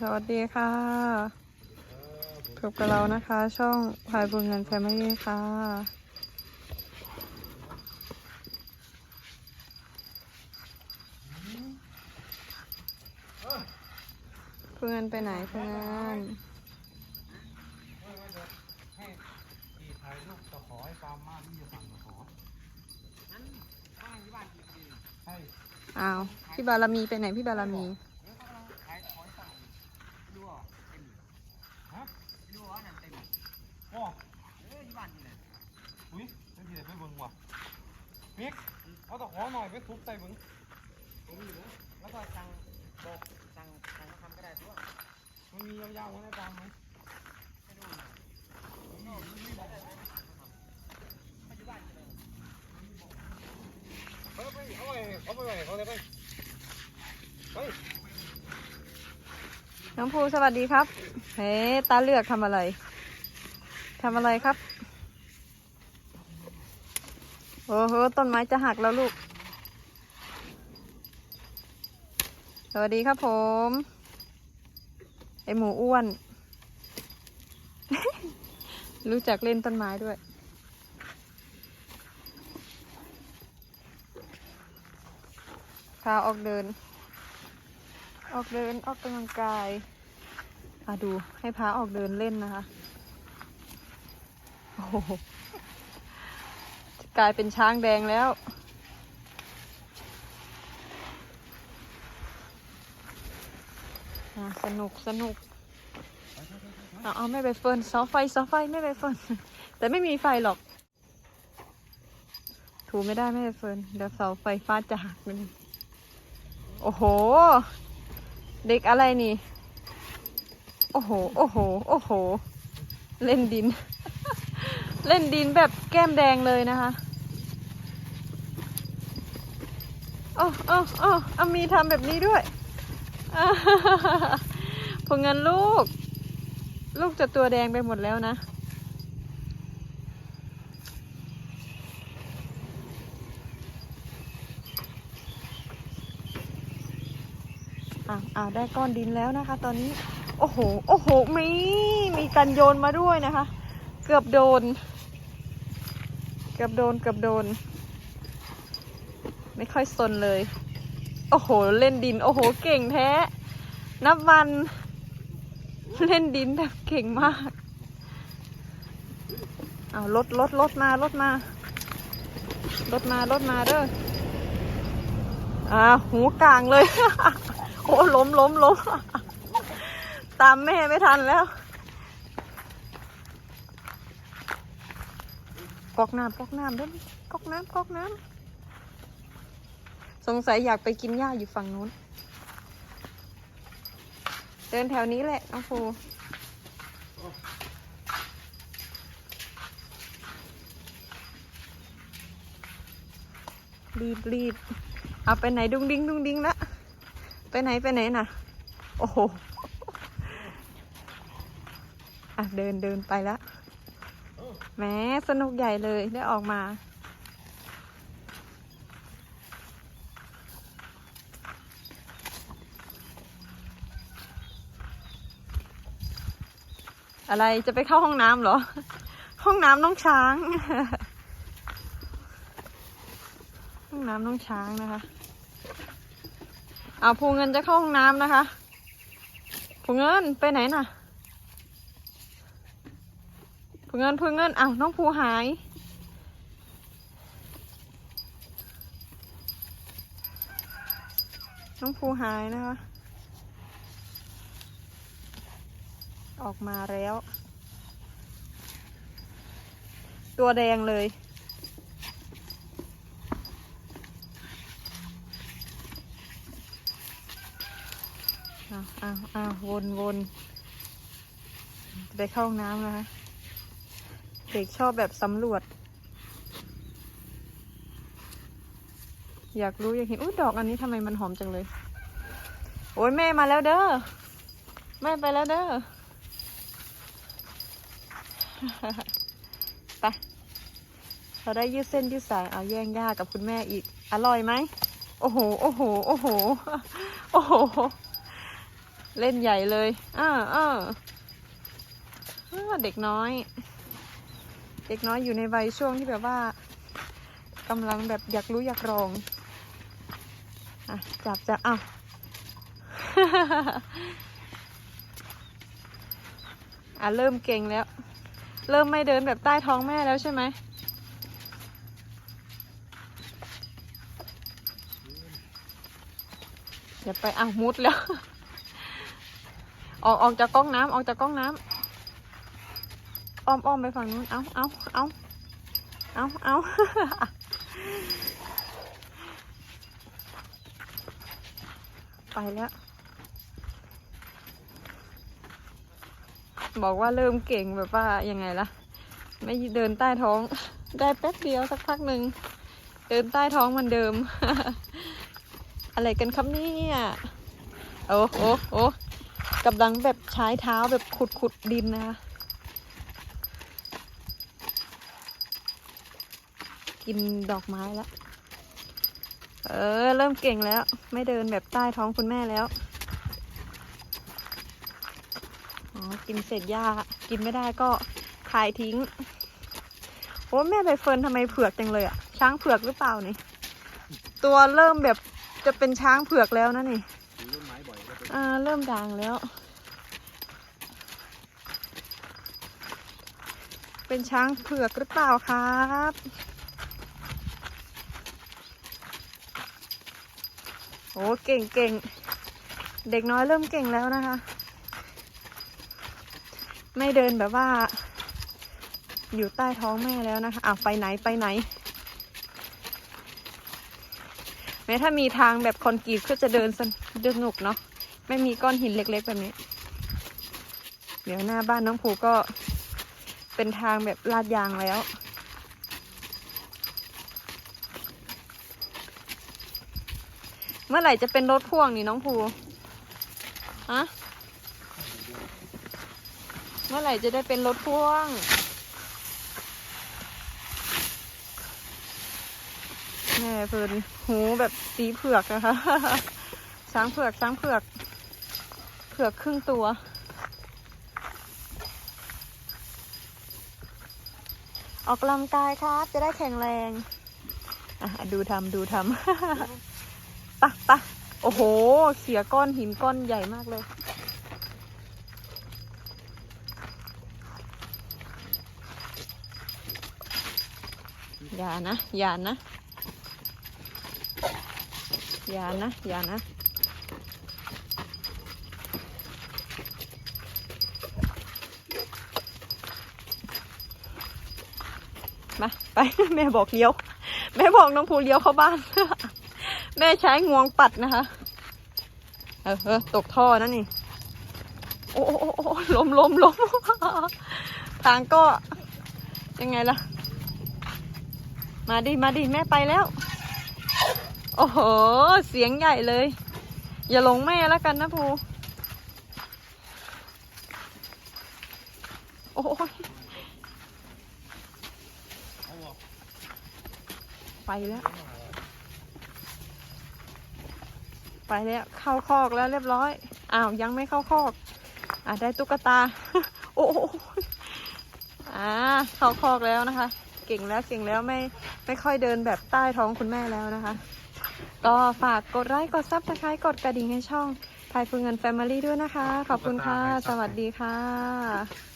สวัสดีค่ะพบกับเรานะคะ ช่องพายบุญเงินแฟมิลี่ค่ะ เพื่อนไปไหนเพื่อนให้ขี่ถ่ายรูปตะขอให้ฟาร์มมากที่จะสั่งตะขอนั้นบ้านที่บ้านกี่ปีใช่อ้าว พี่บารมีไปไหนพี่บารมี แล้วเขากำลังขายขอให้สั่งดูอะเต็มฮะดูว่านั่นเต็ม โอ้เอ้ยที่บ้านนี่แหละอุ้ยเป็นที่ไหนไปเบิ่งว่ะมิกเอาตะขอหน่อยไปทุบใส่เบิ่งผมอยู่นะแล้วก็สั่งบอกสั่งสั่งมาทำก็ได้ตัวมันมียาวๆไว้ในตามไหมไม่ดูเออไปเอาไปเอาไปเขาเลยไปไปน้องภูสวัสดีครับ เฮ้ตาเลือกทำอะไร ทำอะไรครับ โอ้โห ต้นไม้จะหักแล้วลูก สวัสดีครับผม ไอหมูอ้วน รู้จักเล่นต้นไม้ด้วย พาออกเดิน ออกเดินออกกำลังกายอะดูให้พาออกเดินเล่นนะคะ จะกลายเป็นช้างแดงแล้ว สนุกสนุกเอาเอาไม่ไปเฟิร์นเสาไฟเสาไฟไม่ไปเฟิร์นแต่ไม่มีไฟหรอก ถูไม่ได้ไม่ไปเฟิร์นเดี๋ยวเสาไฟฟ้าจะหักมันโอ้โห เด็กอะไรนี่ โอ้โห โอ้โห โอ้โห เล่นดิน เล่นดินแบบแก้มแดงเลยนะคะโอ้โอ้โอ้อามีทำแบบนี้ด้วยผลงานลูก ลูกจะตัวแดงไปหมดแล้วนะอะอ่าได้ก้อนดินแล้วนะคะ ตอนนี้ โอ้โห โอ้โห มี มีกันโยนมาด้วยนะคะ เกือบโดน เกือบโดนเกือบโดน ไม่ค่อยสนเลย โอ้โห เล่นดิน โอ้โห เก่งแท้ นับวัน เล่นดินแบบเก่งมากเอารถรถรถมารถมารถมารถมาเด้ออ่าหูกลางเลย โอ้ล้มล้มล้มตามแม่ไม่ทันแล้ว กอกน้ำกอกน้ำเด้วยกอกน้ำกอกน้ำสงสัยอยากไปกินหญ้าอยู่ฝั่งนู้น เดินแถวนี้แหละน้องฟูรีบรีบเอาไปไหนดุงดิ้งดุงดิ้งละไปไหนไปไหนน่ะ โอ้โหอะเดินเดินไปแล้ว แม้สนุกใหญ่เลยได้ออกมา อะไรจะไปเข้าห้องน้ำเหรอ ห้องน้ำน้องช้าง ห้องน้ำน้องช้างนะคะเอาภูเงินจะเข้าห้องน้ำนะคะภูเงินไปไหนน่ะ ภูเงินภูเงินเอ้าน้องภูหาย น้องภูหายนะคะ ออกมาแล้ว ตัวแดงเลยอ้าวอ้าวอ้าวนวนจะไปเข้าห้องน้ำนะคะ ด็กชอบแบบสำรวจ อยากรู้อยากเห็นอุ้ยดอกอันนี้ทำไมมันหอมจังเลย โอ้ยแม่มาแล้วเด้อแม่ไปแล้วเด้อไปเราได้ยืดเส้นยืดสายเอาแย่งยากับคุณแม่อีก อร่อยไหมโอ้โหโอ้โหโอ้โหโอ้โห เล่นใหญ่เลยอ้าอ้าอ้าเด็กน้อย เด็กน้อยอยู่ในวัยช่วงที่แบบว่ากำลังแบบอยากรู้อยากลองอะจับจับอ้าวอะเริ่มเก่งแล้ว เริ่มไม่เดินแบบใต้ท้องแม่แล้วใช่ไหมอย่าไปอะมุดแล้ว ออกออกจากกล้องน้ำออกจากกล้องน้ำ อ้อมอ้อมไปฝั่งนู้น เอาเอาเอาเอาเอาไปแล้ว บอกว่าเริ่มเก่งแบบว่ายังไงล่ะ ไม่เดินใต้ท้อง ได้แป๊บเดียวสักพักหนึ่ง เดินใต้ท้องมันเดิม อะไรกันครับเนี่ยโอ้โอ้โอ้กำลังแบบใช้เท้าแบบขุดขุดดินนะคะ กินดอกไม้แล้ว เออ เริ่มเก่งแล้ว ไม่เดินแบบใต้ท้องคุณแม่แล้ว อ๋อ กินเศษหญ้า กินไม่ได้ก็ขายทิ้ง โอ้แม่ใบเฟิร์นทำไมเผือกจังเลยอะช้างเผือกหรือเปล่านี่ ตัวเริ่มแบบจะเป็นช้างเผือกแล้วนะนี่ดูต้นไม้บ่อยเป็นอ่าเริ่มด่างแล้ว เป็นช้างเผือกหรือเปล่าครับ โอ้เก่งเก่งเด็กน้อยเริ่มเก่งแล้วนะคะ ไม่เดินแบบว่า อยู่ใต้ท้องแม่แล้วนะคะอะไปไหนไปไหน แม้ถ้ามีทางแบบคอนกรีตก็จะเดินสนุกเนาะไม่มีก้อนหินเล็กๆแบบนี้ เดี๋ยวหน้าบ้านน้องผูก็เป็นทางแบบลาดยางแล้ว มื่อไหร่จะเป็นรถพ่วงนี่น้องภูฮะเมื่อไหร่จะได้เป็นรถพ่วง แม่เพิ่นหูแบบสีเผือกนะคะ ช้างเผือกช้างเผือก เผือกครึ่งตัวออกกำลังกายครับ จะได้แข็งแรง อะ ดูทำดูทำ ปะปะโอ้โห เขียก้อนหินก้อนใหญ่มากเลย อย่านะ อย่านะ อย่านะ อย่านะมาไป แม่บอกเลี้ยว แม่บอกน้องภูเลี้ยวเข้าบ้าน แม่ใช้งวงปัดนะคะ เออเออตกท่อนั่นนี่ โอ้โอ้ล้มล้มล้มทางก็ยังไงล่ะ มาดิมาดิแม่ไปแล้ว โอ้โห เสียงใหญ่เลย อย่าหลงแม่แล้วกันนะภูโอ้ยไปแล้ว ไปแล้ว เข้าคอกแล้วเรียบร้อย อ้าวยังไม่เข้าคอก อะได้ตุ๊กตา โอ้โหอ่าเข้าคอกแล้วนะคะ เก่งแล้วเก่งแล้วไม่ไม่ค่อยเดินแบบใต้ท้องคุณแม่แล้วนะคะ ก็ฝากกดไลค์กดซับสไครต์กดกระดิ่งให้ช่องพายฟูเงินแฟมิลี่ด้วยนะคะ ขอบคุณค่ะ สวัสดีค่ะ